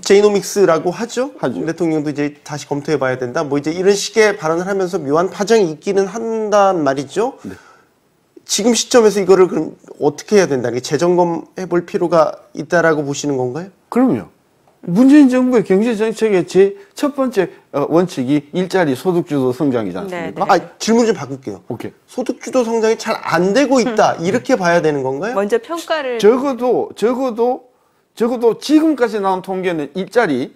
제이노믹스라고 하죠. 하죠. 대통령도 이제 다시 검토해 봐야 된다. 뭐 이제 이런 식의 발언을 하면서 묘한 파장이 있기는 한단 말이죠. 네. 지금 시점에서 이거를 그럼 어떻게 해야 된다? 이게 재점검해 볼 필요가 있다라고 보시는 건가요? 그럼요. 문재인 정부의 경제 정책의 제 첫 번째 어, 원칙이 일자리 소득 주도 성장이지 않습니까? 네, 아, 질문 좀 바꿀게요. 오케이. 소득 주도 성장이 잘 안 되고 있다. 이렇게 봐야 되는 건가요? 먼저 평가를 적어도 적어도 적어도 지금까지 나온 통계는 일자리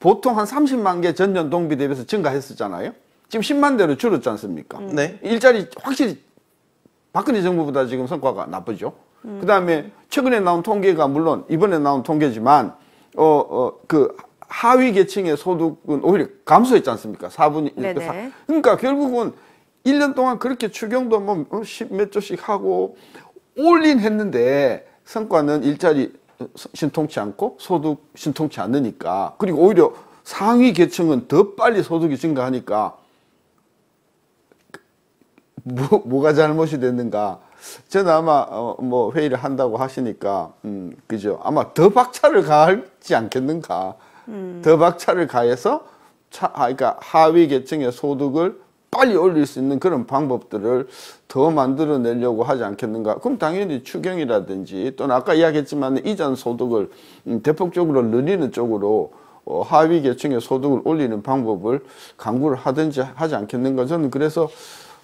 보통 한 30만 개 전년 동비 대비해서 증가했었잖아요. 지금 10만 대로 줄었지 않습니까? 네. 일자리 확실히 박근혜 정부보다 지금 성과가 나쁘죠. 그다음에 최근에 나온 통계가 물론 이번에 나온 통계지만 어어그 하위 계층의 소득은 오히려 감소했지 않습니까? 4분이 네네. 그러니까 결국은 1년 동안 그렇게 추경도 뭐10몇 조씩 하고 올린 했는데 성과는 일자리 신통치 않고 소득 신통치 않으니까. 그리고 오히려 상위 계층은 더 빨리 소득이 증가하니까 뭐, 뭐가 잘못이 됐는가? 저는 아마 어, 뭐 회의를 한다고 하시니까 음 그죠. 아마 더 박차를 가하지 않겠는가. 더 박차를 가해서 차, 아, 그러니까 하위 계층의 소득을 빨리 올릴 수 있는 그런 방법들을 더 만들어내려고 하지 않겠는가 그럼 당연히 추경이라든지 또는 아까 이야기했지만 이전 소득을 음, 대폭적으로 늘리는 쪽으로 어, 하위 계층의 소득을 올리는 방법을 강구를 하든지 하지 않겠는가 저는 그래서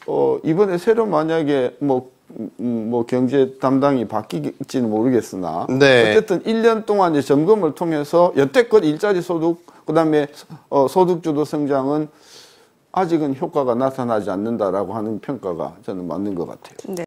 어, 이번에 새로 만약에 뭐, 음, 뭐 경제 담당이 바뀌지는 모르겠으나 네. 어쨌든 1년 동안의 점검을 통해서 여태껏 일자리 소득 그다음에 어, 소득주도 성장은 아직은 효과가 나타나지 않는다라고 하는 평가가 저는 맞는 것 같아요. 네.